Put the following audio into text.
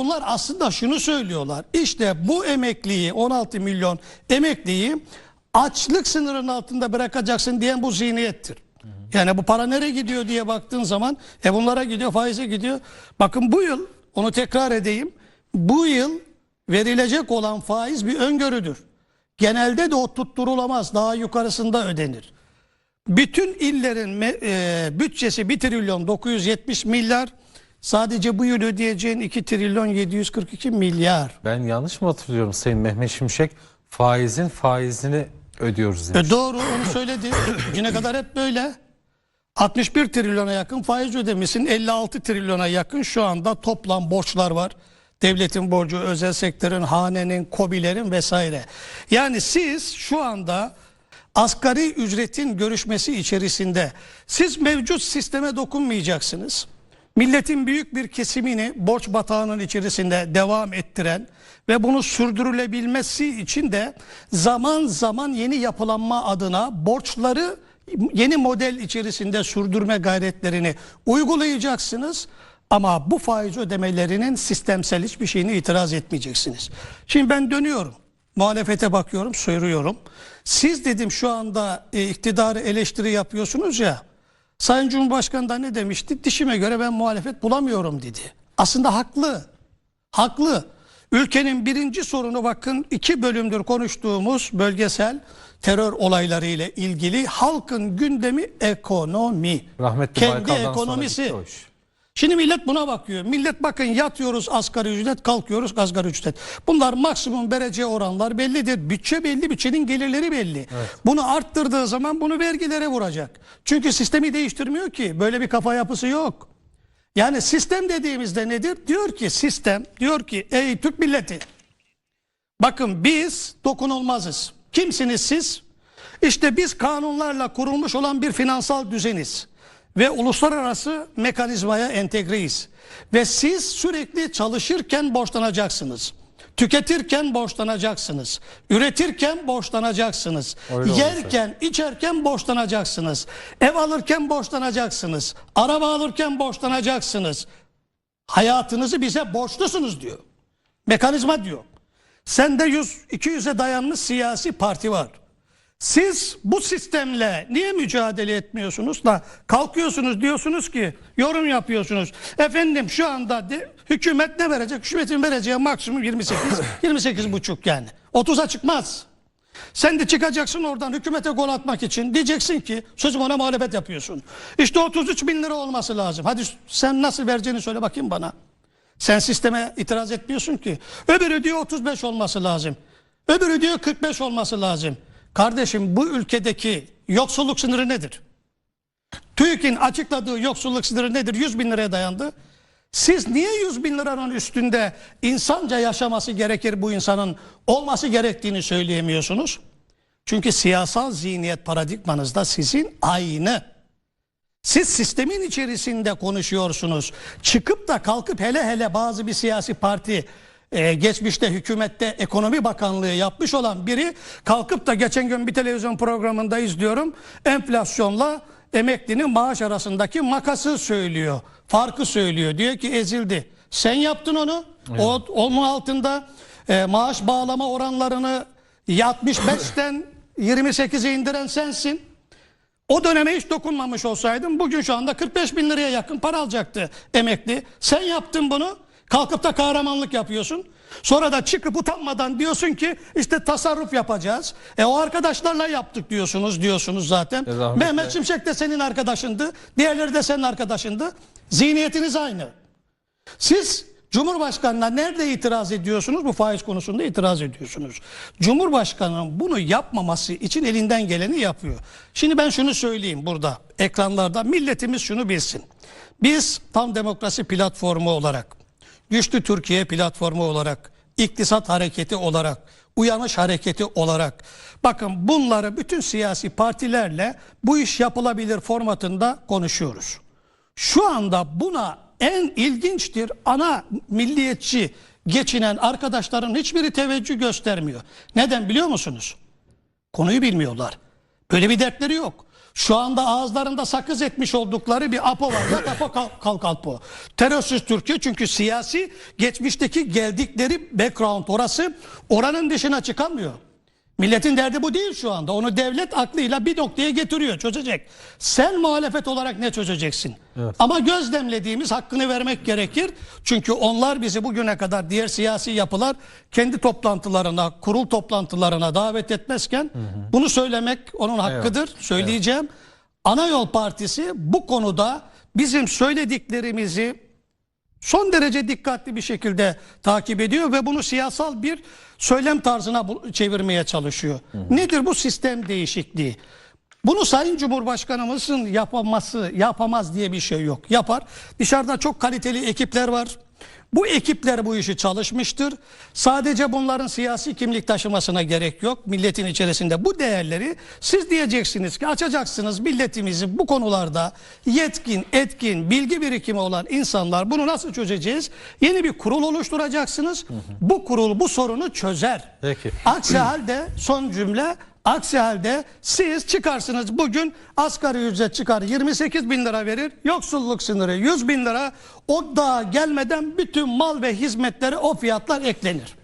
Bunlar aslında şunu söylüyorlar. İşte bu emekliyi 16 milyon emekliyi açlık sınırının altında bırakacaksın diyen bu zihniyettir. Yani bu para nereye gidiyor diye baktığın zaman e bunlara gidiyor faize gidiyor. Bakın bu yıl onu tekrar edeyim. Bu yıl verilecek olan faiz bir öngörüdür. Genelde de o tutturulamaz. Daha yukarısında ödenir. Bütün illerin e, bütçesi 1 trilyon 970 milyar. Sadece bu yıl ödeyeceğin 2 trilyon 742 milyar. Ben yanlış mı hatırlıyorum Sayın Mehmet Şimşek? Faizin faizini ödüyoruz demiş. E doğru onu söyledi. Güne kadar hep böyle. 61 trilyona yakın faiz ödemişsin. 56 trilyona yakın şu anda toplam borçlar var. Devletin borcu, özel sektörün, hanenin, kobilerin vesaire. Yani siz şu anda asgari ücretin görüşmesi içerisinde siz mevcut sisteme dokunmayacaksınız. Milletin büyük bir kesimini borç batağının içerisinde devam ettiren ve bunu sürdürülebilmesi için de zaman zaman yeni yapılanma adına borçları yeni model içerisinde sürdürme gayretlerini uygulayacaksınız. Ama bu faiz ödemelerinin sistemsel hiçbir şeyine itiraz etmeyeceksiniz. Şimdi ben dönüyorum. Muhalefete bakıyorum, soruyorum. Siz dedim şu anda e, iktidarı eleştiri yapıyorsunuz ya. Sayın Cumhurbaşkanı da ne demişti? Dişime göre ben muhalefet bulamıyorum dedi. Aslında haklı. Haklı. Ülkenin birinci sorunu bakın iki bölümdür konuştuğumuz bölgesel terör olayları ile ilgili halkın gündemi ekonomi. Rahmetli Kendi Baykal'dan sonra ekonomisi. iş. Şimdi millet buna bakıyor. Millet bakın yatıyoruz asgari ücret, kalkıyoruz asgari ücret. Bunlar maksimum vereceği oranlar bellidir. Bütçe belli, bütçenin gelirleri belli. Bunu arttırdığı zaman bunu vergilere vuracak. Çünkü sistemi değiştirmiyor ki. Böyle bir kafa yapısı yok. Yani sistem dediğimizde nedir? Diyor ki sistem, diyor ki ey Türk milleti. Bakın biz dokunulmazız. Kimsiniz siz? İşte biz kanunlarla kurulmuş olan bir finansal düzeniz ve uluslararası mekanizmaya entegreyiz. Ve siz sürekli çalışırken borçlanacaksınız. Tüketirken borçlanacaksınız. Üretirken borçlanacaksınız. Öyle olursa. Yerken, içerken borçlanacaksınız. Ev alırken borçlanacaksınız. Araba alırken borçlanacaksınız. Hayatınızı bize borçlusunuz diyor. Mekanizma diyor. Sende 100 200'e dayanmış siyasi parti var. Siz bu sistemle niye mücadele etmiyorsunuz da kalkıyorsunuz diyorsunuz ki yorum yapıyorsunuz. Efendim şu anda de, hükümet ne verecek? Hükümetin vereceği maksimum 28 28 buçuk yani. 30'a çıkmaz. Sen de çıkacaksın oradan hükümete gol atmak için. Diyeceksin ki sözüm ona muhalefet yapıyorsun. İşte 33 bin lira olması lazım. Hadi sen nasıl vereceğini söyle bakayım bana. Sen sisteme itiraz etmiyorsun ki. Öbürü diyor 35 olması lazım. Öbürü diyor 45 olması lazım. Kardeşim bu ülkedeki yoksulluk sınırı nedir? TÜİK'in açıkladığı yoksulluk sınırı nedir? 100 bin liraya dayandı. Siz niye 100 bin liranın üstünde insanca yaşaması gerekir bu insanın olması gerektiğini söyleyemiyorsunuz? Çünkü siyasal zihniyet paradigmanızda sizin aynı. Siz sistemin içerisinde konuşuyorsunuz. Çıkıp da kalkıp hele hele bazı bir siyasi parti e, geçmişte hükümette ekonomi bakanlığı yapmış olan biri kalkıp da geçen gün bir televizyon programında izliyorum. Enflasyonla emeklinin maaş arasındaki makası söylüyor. Farkı söylüyor. Diyor ki ezildi. Sen yaptın onu. O, onun altında e, maaş bağlama oranlarını 65'ten 28'e indiren sensin. O döneme hiç dokunmamış olsaydın bugün şu anda 45 bin liraya yakın para alacaktı emekli. Sen yaptın bunu. Kalkıp da kahramanlık yapıyorsun. Sonra da çıkıp utanmadan diyorsun ki işte tasarruf yapacağız. E o arkadaşlarla yaptık diyorsunuz diyorsunuz zaten. E, Mehmet Şimşek de senin arkadaşındı. Diğerleri de senin arkadaşındı. Zihniyetiniz aynı. Siz Cumhurbaşkanına nerede itiraz ediyorsunuz? Bu faiz konusunda itiraz ediyorsunuz. Cumhurbaşkanının bunu yapmaması için elinden geleni yapıyor. Şimdi ben şunu söyleyeyim burada ekranlarda milletimiz şunu bilsin. Biz tam demokrasi platformu olarak, güçlü Türkiye platformu olarak, iktisat hareketi olarak, uyanış hareketi olarak bakın bunları bütün siyasi partilerle bu iş yapılabilir formatında konuşuyoruz. Şu anda buna en ilginçtir ana milliyetçi geçinen arkadaşların hiçbiri teveccüh göstermiyor. Neden biliyor musunuz? Konuyu bilmiyorlar. Böyle bir dertleri yok. Şu anda ağızlarında sakız etmiş oldukları bir APO var. Yat APO kalk, kalk APO. Terörsüz Türkiye çünkü siyasi geçmişteki geldikleri background orası oranın dışına çıkamıyor. Milletin derdi bu değil şu anda. Onu devlet aklıyla bir noktaya getiriyor, çözecek. Sen muhalefet olarak ne çözeceksin? Ama gözlemlediğimiz hakkını vermek gerekir. Çünkü onlar bizi bugüne kadar diğer siyasi yapılar kendi toplantılarına, kurul toplantılarına davet etmezken bunu söylemek onun hakkıdır. Söyleyeceğim. Ana Yol Partisi bu konuda bizim söylediklerimizi son derece dikkatli bir şekilde takip ediyor ve bunu siyasal bir söylem tarzına çevirmeye çalışıyor. Nedir bu sistem değişikliği? Bunu Sayın Cumhurbaşkanımızın yapaması, yapamaz diye bir şey yok. Yapar. Dışarıda çok kaliteli ekipler var. Bu ekipler bu işi çalışmıştır. Sadece bunların siyasi kimlik taşımasına gerek yok. Milletin içerisinde bu değerleri siz diyeceksiniz ki açacaksınız milletimizi bu konularda yetkin, etkin, bilgi birikimi olan insanlar bunu nasıl çözeceğiz? Yeni bir kurul oluşturacaksınız. Bu kurul bu sorunu çözer. Peki. Aksi halde son cümle aksi halde siz çıkarsınız. Bugün asgari ücret çıkar. 28 bin lira verir. Yoksulluk sınırı 100 bin lira. O daha gelmeden bütün mal ve hizmetlere o fiyatlar eklenir.